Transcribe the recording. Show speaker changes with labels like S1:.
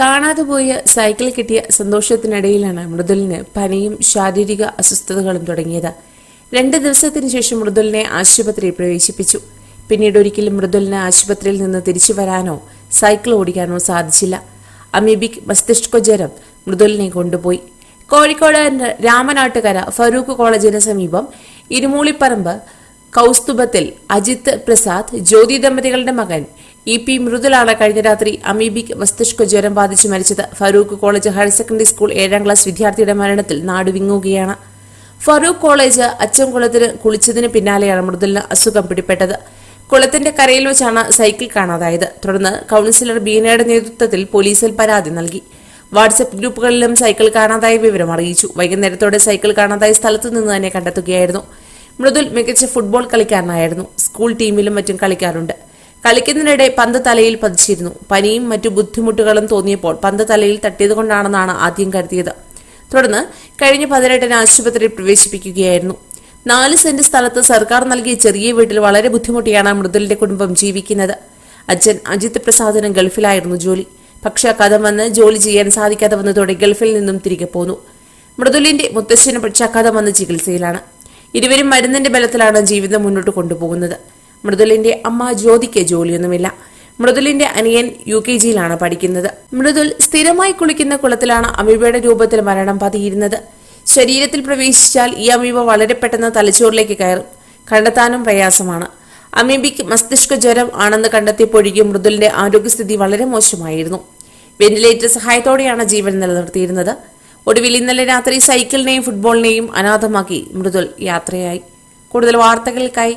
S1: കാണാതെ പോയ സൈക്കിൾ കിട്ടിയ സന്തോഷത്തിനിടയിലാണ് മൃദുലിന് പനിയും ശാരീരിക അസ്വസ്ഥതകളും തുടങ്ങിയത്. രണ്ട് ദിവസത്തിന് ശേഷം മൃദുലിനെ ആശുപത്രിയിൽ പ്രവേശിപ്പിച്ചു. പിന്നീട് ഒരിക്കലും മൃദുലിന് ആശുപത്രിയിൽ നിന്ന് തിരിച്ചു വരാനോ സൈക്കിൾ ഓടിക്കാനോ സാധിച്ചില്ല. അമീബിക് മസ്തിഷ്കജ്വരം മൃദുലിനെ കൊണ്ടുപോയി. കോഴിക്കോട് രാമനാട്ടുകര ഫറൂഖ് കോളേജിന് സമീപം ഇരുമൂളിപ്പറമ്പ് കൗസ്തുഭത്തിൽ അജിത് പ്രസാദ് ജ്യോതി ദമ്പതികളുടെ മകൻ ഇ പി മൃദുലാണ് കഴിഞ്ഞ രാത്രി അമീബിക് മസ്തിഷ്ക ജ്വരം ബാധിച്ച് മരിച്ചത്. Farook college higher secondary school ഏഴാം ക്ലാസ് വിദ്യാർത്ഥിയുടെ മരണത്തിൽ നാട് വിങ്ങുകയാണ്. ഫറൂഖ് കോളേജ് അച്ചംകുളത്തിന് കുളിച്ചതിന് പിന്നാലെയാണ് മൃദുലിന് അസുഖം പിടിപെട്ടത് കുളത്തിന്റെ കരയിൽ വെച്ചാണ് സൈക്കിൾ കാണാതായത്. തുടർന്ന് കൌൺസിലർ ബീനയുടെ നേതൃത്വത്തിൽ പോലീസിൽ പരാതി നൽകി. വാട്സപ്പ് ഗ്രൂപ്പുകളിലും സൈക്കിൾ കാണാതായ വിവരം അറിയിച്ചു. വൈകുന്നേരത്തോടെ സൈക്കിൾ കാണാതായ സ്ഥലത്തു നിന്ന് തന്നെ കണ്ടെത്തുകയായിരുന്നു. മൃദുൽ മികച്ച ഫുട്ബോൾ കളിക്കാരനായിരുന്നു. സ്കൂൾ ടീമിലും മറ്റും കളിക്കാറുണ്ട്. കളിക്കുന്നതിനിടെ പന്ത് തലയിൽ പതിച്ചിരുന്നു. പനിയും മറ്റു ബുദ്ധിമുട്ടുകളും തോന്നിയപ്പോൾ പന്ത് തലയിൽ തട്ടിയതുകൊണ്ടാണെന്നാണ് ആദ്യം കരുതിയത്. തുടർന്ന് കഴിഞ്ഞ പതിനെട്ടിന് ആശുപത്രിയിൽ പ്രവേശിപ്പിക്കുകയായിരുന്നു. നാല് സെന്റ് സ്ഥലത്ത് സർക്കാർ നൽകിയ ചെറിയ വീട്ടിൽ വളരെ ബുദ്ധിമുട്ടിയാണ് മൃദുലിന്റെ കുടുംബം ജീവിക്കുന്നത്. അച്ഛൻ അജിത് പ്രസാദിന് ഗൾഫിലായിരുന്നു ജോലി. പക്ഷെ കഥം വന്ന് ജോലി ചെയ്യാൻ സാധിക്കാതെ വന്നതോടെ ഗൾഫിൽ നിന്നും തിരികെ പോന്നു. മൃദുലിന്റെ മുത്തശ്ശന് പക്ഷാഘാതം വന്ന് ചികിത്സയിലാണ്. ഇരുവരും മരുന്നിന്റെ ബലത്തിലാണ് ജീവിതം മുന്നോട്ട് കൊണ്ടുപോകുന്നത്. മൃദുലിന്റെ അമ്മ ജ്യോതിക്ക് ജോലിയൊന്നുമില്ല. മൃദുലിന്റെ അനിയൻ യു കെ ജിയിലാണ് പഠിക്കുന്നത്. മൃദുൽ സ്ഥിരമായി കുളിക്കുന്ന കുളത്തിലാണ് അമീബയുടെ രൂപത്തിൽ മരണം പതിയിരുന്നത്. ശരീരത്തിൽ പ്രവേശിച്ചാൽ ഈ അമീബ വളരെ പെട്ടെന്ന് തലച്ചോറിലേക്ക് കയറും. കണ്ടെത്താനും പ്രയാസമാണ്. അമീബിക്ക് മസ്തിഷ്ക ജ്വരം ആണെന്ന് കണ്ടെത്തിയപ്പോഴേക്കും മൃദുലിന്റെ ആരോഗ്യസ്ഥിതി വളരെ മോശമായിരുന്നു. വെന്റിലേറ്റർ സഹായത്തോടെയാണ് ജീവൻ നിലനിർത്തിയിരുന്നത്. ഒടുവിൽ ഇന്നലെ രാത്രി സൈക്കിളിനെയും ഫുട്ബോളിനെയും അനാഥമാക്കി മൃദുൽ യാത്രയായി. കൂടുതൽ വാർത്തകൾക്കായി